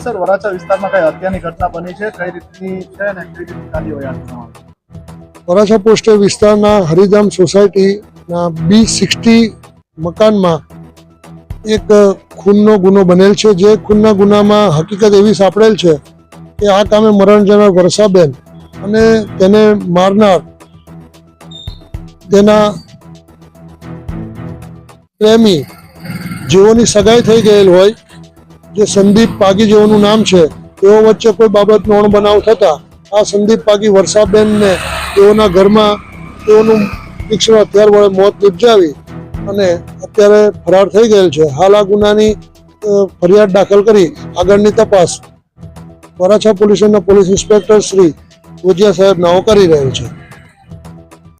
Sir, Varachha વિસ્તારમાં કઈ હત્યાની ઘટના બની છે? કઈ રીતની છે અને કઈ રીતની કાર્યવાહી હોય વરાછા પોસ્ટ વિસ્તારના હરિધામ સોસાયટીના બી સિક્સટી મકાનમાં એક ખૂનનો ગુનો બનેલ છે. જે ખૂનના ગુનામાં હકીકત એવી સાંપડેલ છે કે આ કામે મરણ જનાર વર્ષાબેન અને તેને મારનાર તેના પ્રેમી જેઓની સગાઈ થઈ ગયેલ હોય જે સંદીપ પાગી જેઓનું નામ છે, તેઓ વચ્ચે કોઈ બાબતનો અણબનાવ થતા, આ સંદીપ પાગી વર્ષાબેનને તેઓના ઘરમાં તેઓનું તીક્ષ્ણ હથિયાર વડે મોત નિપજાવી અને અત્યારે ફરાર થઈ ગયેલ છે. હાલ આ ગુનાની ફરિયાદ દાખલ કરી આગળની તપાસ વરાછા પોલીસના પોલીસ ઇન્સ્પેક્ટર શ્રી ભુજિયા સાહેબ નાઓ કરી રહેલ છે.